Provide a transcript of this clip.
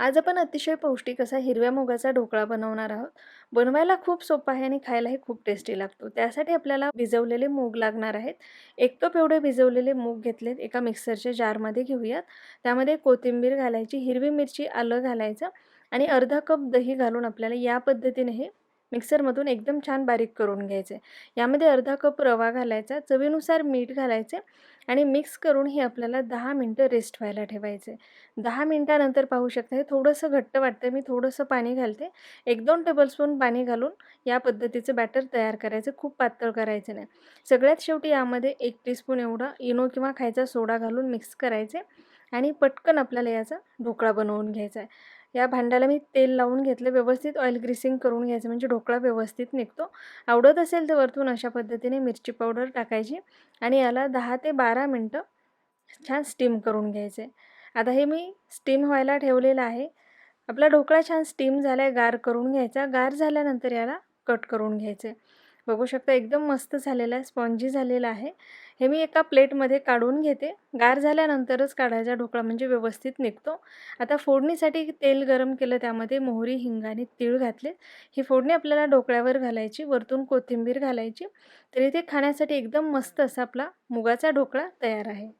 आज आपण अतिशय पौष्टिक असा हिरव्या मुगाचा ढोकळा बनवणार आहोत. बनवायला खूप सोपा आहे आणि खायलाही खूप टेस्टी लागतो. त्यासाठी आपल्याला भिजवलेले मूग लागणार आहेत. एक कप एवढे भिजवलेले मूग घेतलेत. एका मिक्सरच्या जारमध्ये घेऊयात. त्यामध्ये कोथिंबीर घालायची हिरवी मिरची आलं घालायचं आणि अर्धा कप दही घालून आपल्याला या पद्धतीने हे मिक्सरमधून एकदम छान बारीक करून घ्यायचे. यामध्ये अर्धा कप रवा घालायचा चवीनुसार मीठ घालायचे आणि मिक्स करून हे आपल्याला दहा मिनटं रेस्ट व्हायला ठेवायचे. दहा मिनटानंतर पाहू शकता हे थोडंसं घट्ट वाटतं मी थोडंसं पाणी घालते. एक दोन टेबलस्पून पाणी घालून या पद्धतीचं बॅटर तयार करायचं खूप पातळ करायचं नाही. सगळ्यात शेवटी यामध्ये एक टीस्पून एवढा इनो किंवा खायचा सोडा घालून मिक्स करायचे आणि पटकन आपल्याला याचा ढोकळा बनवून घ्यायचा आहे. या भांड्याला मी तेल लावून घेतलं व्यवस्थित ऑइल ग्रीसिंग करून घ्यायचं म्हणजे ढोकळा व्यवस्थित निघतो. आवडत असेल तर वरतून अशा पद्धतीने मिरची पावडर टाकायची आणि याला दहा ते बारा मिनटं छान स्टीम करून घ्यायचे. आता हे मी स्टीम व्हायला ठेवलेलं आहे. आपला ढोकळा छान स्टीम झाला आहे गार करून घ्यायचा. गार झाल्यानंतर याला कट करून घ्यायचे. बघू शकता एकदम मस्त झालेला आहे स्पॉन्जी झालेला आहे. हे मी एका प्लेटमध्ये काढून घेते. गार झाल्यानंतरच काढायचा ढोकळा म्हणजे व्यवस्थित निघतो. आता फोडणीसाठी तेल गरम केलं त्यामध्ये मोहरी हिंग आणि तीळ घातले. ही फोडणी आपल्याला ढोकळ्यावर घालायची वरतून कोथिंबीर घालायची. तर इथे खाण्यासाठी एकदम मस्त असा आपला मुगाचा ढोकळा तयार आहे.